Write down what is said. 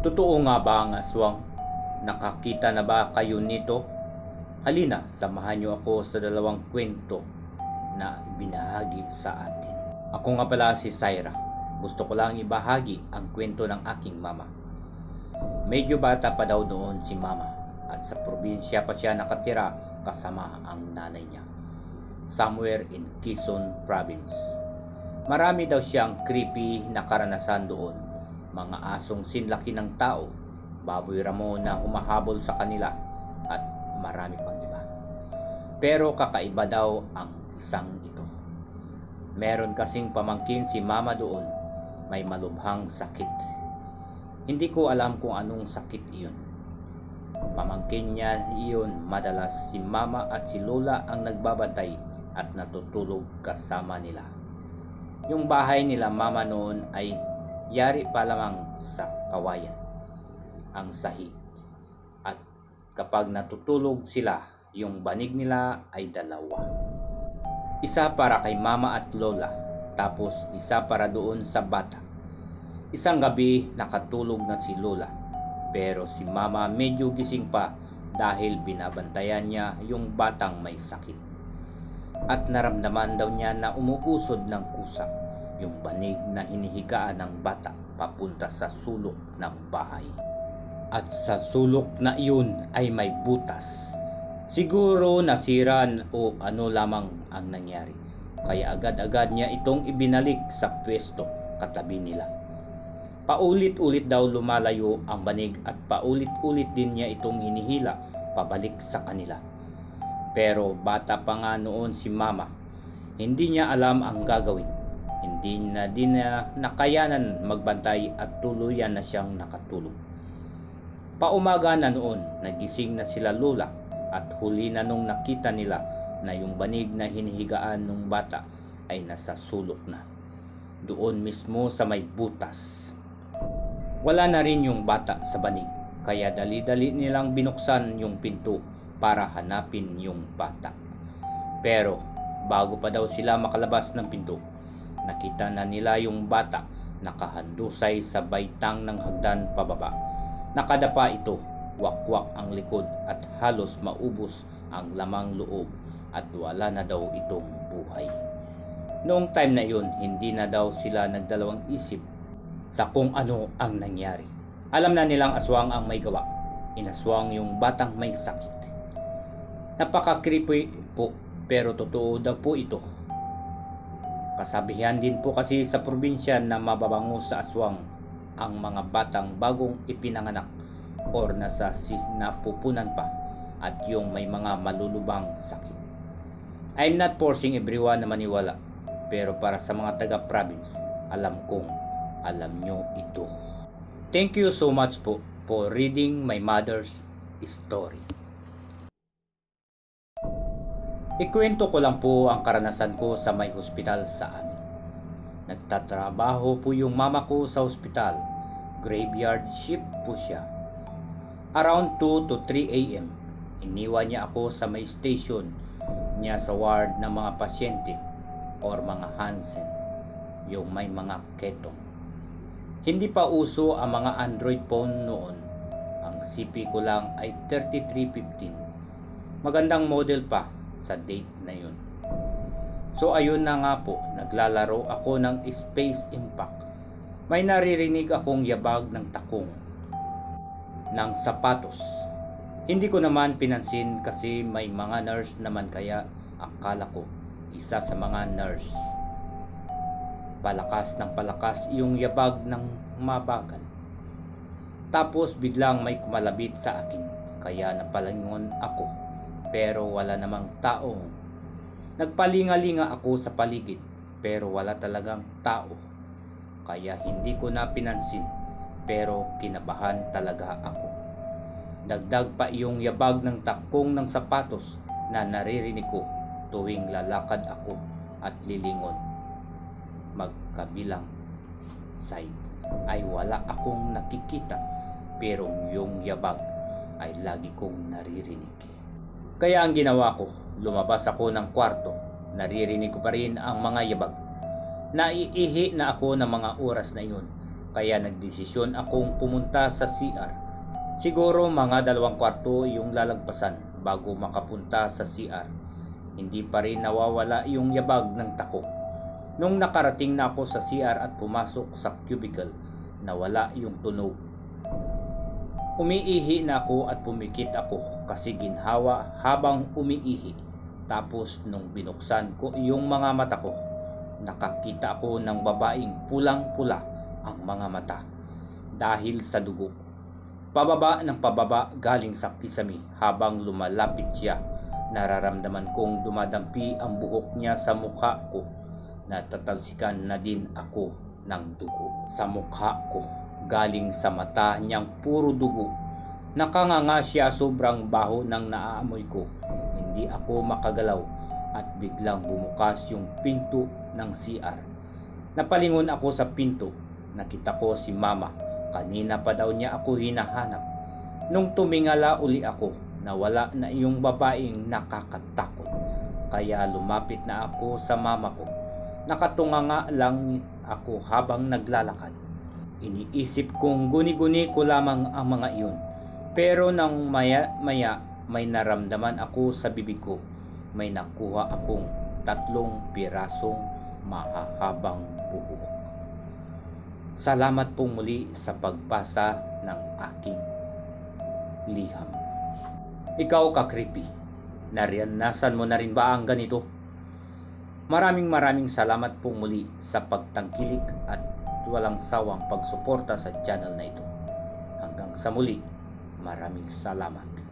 Totoo nga ba ang aswang? Nakakita na ba kayo nito? Halina, samahan niyo ako sa dalawang kwento na binahagi sa atin. Ako nga pala si Syra. Gusto ko lang ibahagi ang kwento ng aking mama. Medyo bata pa daw noon si mama at sa probinsya pa siya nakatira kasama ang nanay niya. Somewhere in Quezon Province. Marami daw siyang creepy na karanasan doon. Mga asong sinlaki ng tao, baboy ramo na humahabol sa kanila at marami pang iba. Pero kakaiba daw ang isang ito. Meron kasing pamangkin si mama doon, may malubhang sakit. Hindi ko alam kung anong sakit iyon. Pamangkin niya iyon, madalas si mama at si lola ang nagbabantay at natutulog kasama nila. Yung bahay nila mama noon ay yari pa lamang sa kawayan, ang sahi. At kapag natutulog sila, yung banig nila ay dalawa. Isa para kay mama at lola, tapos isa para doon sa bata. Isang gabi nakatulog na si lola, pero si mama medyo gising pa dahil binabantayan niya yung batang may sakit. At naramdaman daw niya na umuusod ng kusa yung banig na hinihigaan ng bata papunta sa sulok ng bahay. At sa sulok na iyon ay may butas. Siguro nasiran o ano lamang ang nangyari. Kaya agad-agad niya itong ibinalik sa pwesto katabi nila. Paulit-ulit daw lumalayo ang banig at paulit-ulit din niya itong hinihila pabalik sa kanila. Pero bata pa nga noon si mama, hindi niya alam ang gagawin. Hindi na din na nakayanan magbantay at tuluyan na siyang nakatulog. Paumaga na noon, nagising na sila lola at huli na nung nakita nila na yung banig na hinihigaan ng bata ay nasa sulok na. Doon mismo sa may butas. Wala na rin yung bata sa banig, kaya dali-dali nilang binuksan yung pinto para hanapin yung bata. Pero bago pa daw sila makalabas ng pinto, nakita na nila yung bata nakahandusay sa baitang ng hagdan pababa. Nakadapa ito, wakwak ang likod at halos maubos ang lamang loob at wala na daw itong buhay. Noong time na yun, hindi na daw sila nagdalawang isip sa kung ano ang nangyari. Alam na nilang aswang ang may gawa. Inaswang yung batang may sakit. Napaka-creepy po pero totoo daw po ito. Kasabihan din po kasi sa probinsya na mababango sa aswang ang mga batang bagong ipinanganak or nasa sis na pupunan pa at yung may mga malulubang sakit. I'm not forcing everyone na maniwala pero para sa mga taga-province, alam kong alam nyo ito. Thank you so much po for reading my mother's story. Ikwento ko lang po ang karanasan ko sa may hospital sa amin. Nagtatrabaho po yung mama ko sa hospital. Graveyard shift po siya. Around 2 to 3 a.m. Iniwan niya ako sa may station niya sa ward ng mga pasyente or mga Hansen, yung may mga ketong. Hindi pa uso ang mga Android phone noon. Ang CP ko lang ay 3315. Magandang model pa sa date na yun. So ayun na nga po, naglalaro ako ng Space Impact. May naririnig akong yabag ng takong ng sapatos. Hindi ko naman pinansin kasi may mga nurse naman kaya akala ko isa sa mga nurse. Palakas ng palakas yung yabag ng mabagal. Tapos biglang may kumalabit sa akin kaya napalingon ako pero wala namang tao. Nagpalingalinga ako sa paligid pero wala talagang tao. Kaya hindi ko na pinansin pero kinabahan talaga ako. Dagdag pa iyong yabag ng takong ng sapatos na naririnig ko tuwing lalakad ako at lilingon. Magkabilang side ay wala akong nakikita pero yung yabag ay lagi kong naririnig. Kaya ang ginawa ko, lumabas ako ng kwarto. Naririnig ko pa rin ang mga yabag. Naiihi na ako ng mga oras na iyon kaya nagdesisyon akong pumunta sa CR. Siguro mga dalawang kwarto yung lalagpasan bago makapunta sa CR. Hindi pa rin nawawala yung yabag ng tako. Nung nakarating na ako sa CR at pumasok sa cubicle, nawala yung tunog. Umiihi na ako at pumikit ako kasi ginhawa habang umiihi. Tapos nung binuksan ko yung mga mata ko, nakakita ako ng babaeng pulang-pula ang mga mata dahil sa dugo. Pababa ng pababa galing sa kisami habang lumalapit siya. Nararamdaman kong dumadampi ang buhok niya sa mukha ko. Natatalsikan na din ako ng dugo sa mukha ko. Galing sa mata niyang puro dugo. Nakanganga siya sobrang baho ng naaamoy ko. Hindi ako makagalaw at biglang bumukas yung pinto ng CR. Napalingon ako sa pinto. Nakita ko si mama. Kanina pa daw niya ako hinahanap. Nung tumingala uli ako, nawala na yung babaeng nakakatakot. Kaya lumapit na ako sa mama ko. Nakatunganga lang ako habang naglalakad. Iniisip kong guni-guni ko lamang ang mga iyon. Pero nang maya-maya may naramdaman ako sa bibig ko. May nakuha akong tatlong pirasong mahahabang buhok. Salamat pong muli sa pagbasa ng aking liham. Ikaw ka-creepy, naranasan mo na rin ba ang ganito? Maraming maraming salamat pong muli sa pagtangkilik at walang sawang pagsuporta sa channel na ito. Hanggang sa muli, maraming salamat.